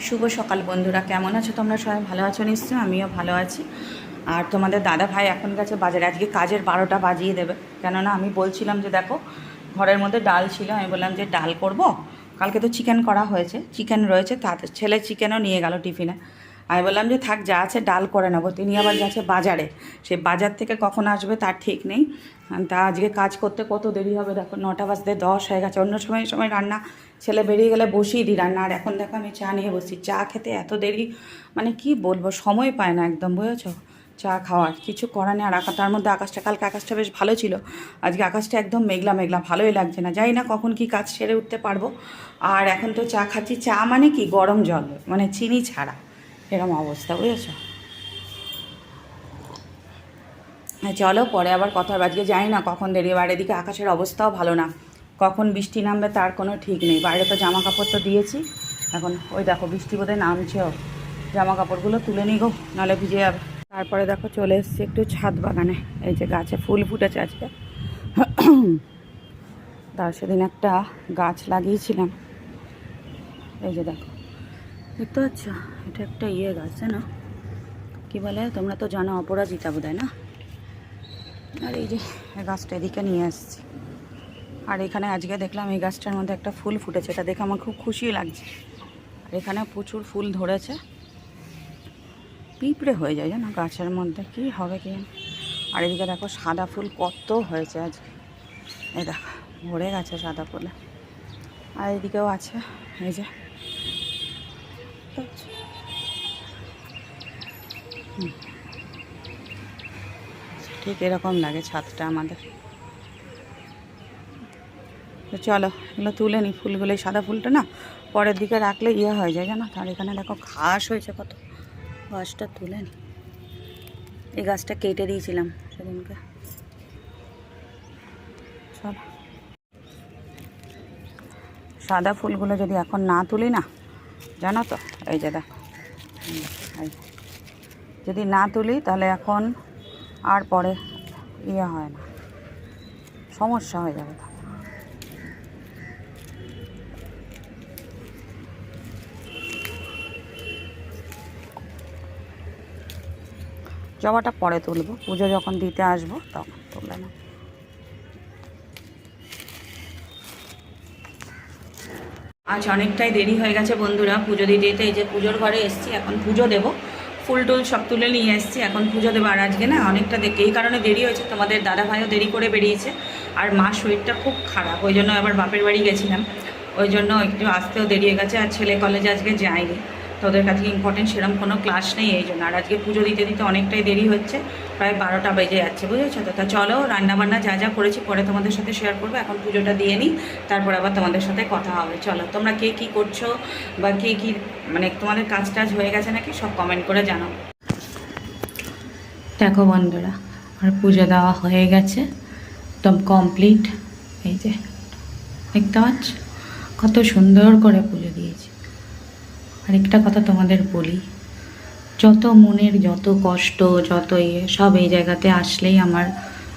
শুভ সকাল বন্ধুরা, কেমন আছো তোমরা? সবাই ভালো আছো নিশ্চয়ই? আমিও ভালো আছি। আর তোমাদের দাদা ভাই এখন গেছে বাজারে। আজকে কাজের বারোটা বাজিয়ে দেবে। কেননা আমি বলছিলাম যে দেখো, ঘরের মধ্যে ডাল ছিল। আমি বললাম যে ডাল করব। কালকে তো চিকেন করা হয়েছে। চিকেন রয়েছে। তাতে ছেলে চিকেনও নিয়ে গেল টিফিনে। আমি বললাম যে, থাক, যা আছে ডাল করে নেব। তিনি আবার যাচ্ছে বাজারে। সে বাজার থেকে কখন আসবে তার ঠিক নেই। তা আজকে কাজ করতে কত দেরি হবে? দেখো, নটা বাজতে দশ হয়ে গেছে। অন্য সময় সময় রান্না, ছেলে বেরিয়ে গেলে বসিয়ে দিই রান্না। আর এখন দেখো, আমি চা নিয়ে বসি চা খেতে এত দেরি? মানে কি বলব, সময় পায় না একদম, বুঝেছ? চা খাওয়ার। কিছু করার নেই। আর তার মধ্যে আকাশটা, কালকে আকাশটা বেশ ভালো ছিল। আজকে আকাশটা একদম মেঘলা মেঘলা, ভালোই লাগছে না। জানি না কখন কি কাজ সেরে উঠতে পারব। আর এখন তো চা খাচ্ছি। চা মানে কি? গরম জল মানে চিনি ছাড়া। এরম অবস্থা, বুঝেছ? চলো, পরে আবার কথার আজকে জানি না কখন দেরি হবে। আর এদিকে আকাশের অবস্থাও ভালো না। কখন বৃষ্টি নামবে তার কোনো ঠিক নেই। বাইরে তো জামা কাপড় তো দিয়েছি। এখন ওই দেখো, বৃষ্টি বোধহয় নামছেও। জামা কাপড়গুলো তুলে নিই গো, নাহলে ভিজে যাবে। তারপরে দেখো, চলে এসেছি একটু ছাদ বাগানে। এই যে গাছে ফুল ফুটেছে আজকে। তার সেদিন একটা গাছ লাগিয়েছিলাম। এই যে দেখো দেখতে পাচ্ছ এটা একটা ইয়ে গাছ জানো কী বলে, তোমরা তো জানো অপরাজিতা বোধ না? আর এই যে গাছটা এদিকে নিয়ে আসছি। আর এখানে আজকে দেখলাম এই গাছটার মধ্যে একটা ফুল ফুটেছে, এটা দেখে আমার খুব খুশি লাগছে। আর এখানে প্রচুর ফুল ধরেছে। পিঁপড়ে হয়ে যায়, জানো, গাছের মধ্যে, কি হবে কি। আর এদিকে দেখো, সাদা ফুল কত হয়েছে আজকে। এই দেখো, ভরে গেছে সাদা ফুলে। আর এদিকেও আছে, এই যে ঠিক এরকম লাগে ছাদটা আমাদের। তো চলো, এগুলো তুলে নিই ফুলগুলো সাদা ফুলটা না পরের দিকে রাখলে ইয়ে হয়ে যায় জানো তার এখানে দেখো ঘাস হয়েছে কত। গাছটা তুলে নি। এই গাছটা কেটে দিয়েছিলাম সেদিনকে। সাদা ফুলগুলো যদি এখন না তুলি না জানো তো? এই যে। যদি না তুলি, তাহলে এখন আর পরে ইয়ে হয় না। সমস্যা হয়ে যাবে। জবাটা পরে তুলবো। পুজো যখন দিতে আসব, তখন তুলে না। আজ অনেকটাই দেরি হয়ে গেছে বন্ধুরা, পুজো দিতে এই যে পুজোর ঘরে এসছি, এখন পুজো দেবো। ফুল টুল সব তুলে নিয়ে এসছি, এখন পুজো দেবো। আর আজকে না অনেকটা দেখে এই কারণে দেরি হয়েছে, তোমাদের দাদা ভাইও দেরি করে বেরিয়েছে। আর মা শরীরটা খুব খারাপ, ওই জন্য আবার বাপের বাড়ি গেছিলাম। ওই জন্য একটু আসতেও দেরি হয়ে গেছে, আর ছেলে কলেজে আজকে যায়নি। তোদের কাছে ইম্পর্টেন্ট সেরকম কোনো ক্লাস নেই, এই জন্য। আর আজকে পুজো দিতে দিতে অনেকটাই দেরি হচ্ছে, প্রায় বারোটা বেজে যাচ্ছে, বুঝেছ তো? তা চলো, রান্নাবান্না যা যা করেছি পরে তোমাদের সাথে শেয়ার করব, এখন পুজোটা দিয়ে নিই, তারপর আবার তোমাদের সাথে কথা হবে। চলো, তোমরা কে কী করছ বা কে কী মানে তোমাদের কাজ টাজ হয়ে গেছে নাকি সব কমেন্ট করে জানাও। দেখো বন্ধুরা আর পুজো দেওয়া হয়ে গেছে, একদম কমপ্লিট এই যে, দেখতে পাচ্ছ? কত সুন্দর করে পুজো দিয়েছি। আরেকটা কথা তোমাদের বলি। যত মনের যত কষ্ট, যত ইয়ে সব এই জায়গাতে আসলেই আমার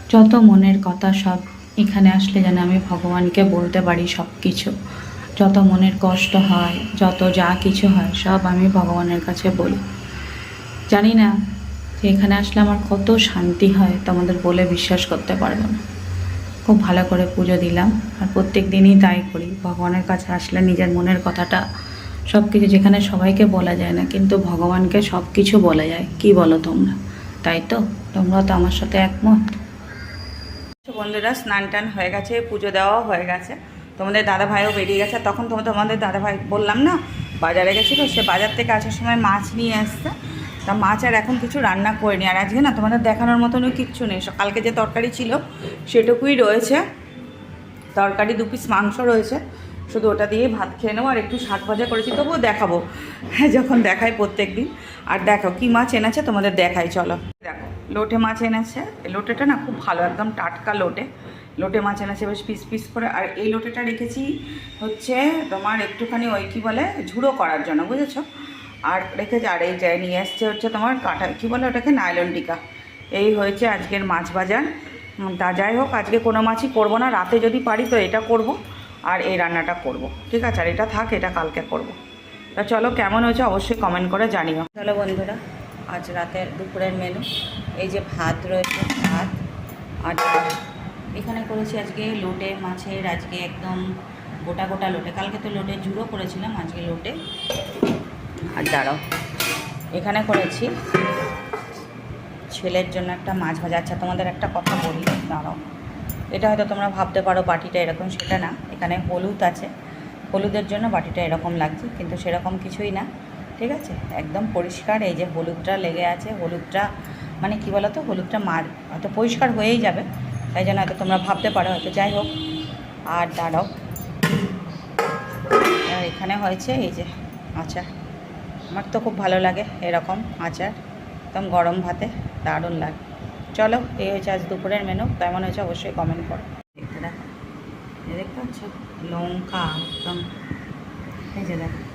যত মনের কথা সব এখানে আসলে যেন আমি ভগবানকে বলতে পারি সব কিছু যত মনের কষ্ট হয়, যত যা কিছু হয়, সব আমি ভগবানের কাছে বলি। জানি না যে এখানে আসলে আমার কত শান্তি হয়, তোমাদের বলে বিশ্বাস করতে পারব না। খুব ভালো করে পুজো দিলাম, আর প্রত্যেক দিনই তাই করি। ভগবানের কাছে আসলে নিজের মনের কথাটা সব কিছু যেখানে সবাইকে বলা যায় না, কিন্তু ভগবানকে সব কিছু বলা যায়। কি বলো তোমরা? তাই তো? তোমরা তো আমার সাথে একমত। বন্ধুরা, স্নান টান হয়ে গেছে, পুজো দেওয়াও হয়ে গেছে। তোমাদের দাদা ভাইও বেরিয়ে গেছে। তখন তো তোমাদের দাদা ভাই বললাম না, বাজারে গেছিল, সে বাজার থেকে আসার সময় মাছ নিয়ে আসছে। তা মাছ আর এখন কিছু রান্না করিনি। আর আজকে না তোমাদের দেখানোর মতনও কিচ্ছু নেই। কালকে যে তরকারি ছিল, সেটুকুই রয়েছে। তরকারি দু পিস মাংস রয়েছে। শুধু ওটা দিয়ে ভাত খেয়ে নেব, আর একটু শাক ভাজা করেছি, তবুও দেখাবো। হ্যাঁ যখন দেখাই প্রত্যেক দিন। আর দেখো, কী মাছ এনেছে তোমাদের দেখাই, চলো। দেখো, লোটে মাছ এনেছে। লোটেটা না খুব ভালো, একদম টাটকা লোটে। লোটে মাছ এনেছে বেশ পিস পিস করে। আর এই লোটেটা রেখেছি হচ্ছে তোমার একটুখানি ওই কী বলে, ঝুড়ো করার জন্য, বুঝেছ? আর রেখেছে, আর এই যে নিয়ে এসছে হচ্ছে তোমার কাঁটা, কী বলে ওটাকে, নাইলন টিকা। এই হয়েছে আজকের মাছ বাজার। তা যাই হোক, আজকে কোনো মাছই করব না। রাতে যদি পারি তো এটা করব। আর এই রান্নাটা করব। ঠিক আছে? আর এটা থাক, এটা কালকে করব। তা চলো, কেমন হয়েছে অবশ্যই কমেন্ট করে জানিও। চলো বন্ধুরা, আজ রাতের দুপুরের মেনু এই যে ভাত রয়েছে, ভাত আর এখানে করেছি আজকে লোটে মাছের, আজকে একদম গোটা গোটা লোটে। কালকে তো লোটে জুড়ো করেছিলাম, আজকে লোটে আর দাঁড়াও এখানে করেছি ছেলের জন্য একটা মাছ ভাজা। আচ্ছা তোমাদের একটা কথা বলি, দাঁড়াও। এটা হয়তো তোমরা ভাবতে পারো বাটিটা এরকম, সেটা না। এখানে হলুদ আছে। হলুদের জন্য বাটিটা এরকম লাগছে, কিন্তু সেরকম কিছুই না। ঠিক আছে? একদম পরিষ্কার, এই যে হলুদটা লেগে আছে, হলুদটা মানে কি বলো তো হলুদটা মার, হয়তো পরিষ্কার হয়েই যাবে। তাই জন্য হয়তো তোমরা ভাবতে পারো, হয়তো যাই হোক। আর দাঁড়াও। এখানে হয়েছে এই যে আচার। আমার তো খুব ভালো লাগে এরকম আচার। একদম গরম ভাতে দারুণ লাগে। চলো, এই হয়েছে আজ দুপুরের মেনু কেমন হয়েছে অবশ্যই কমেন্ট করো। দেখতে দেখো দেখতে পাচ্ছ? লঙ্কা, একদম যে দেখো।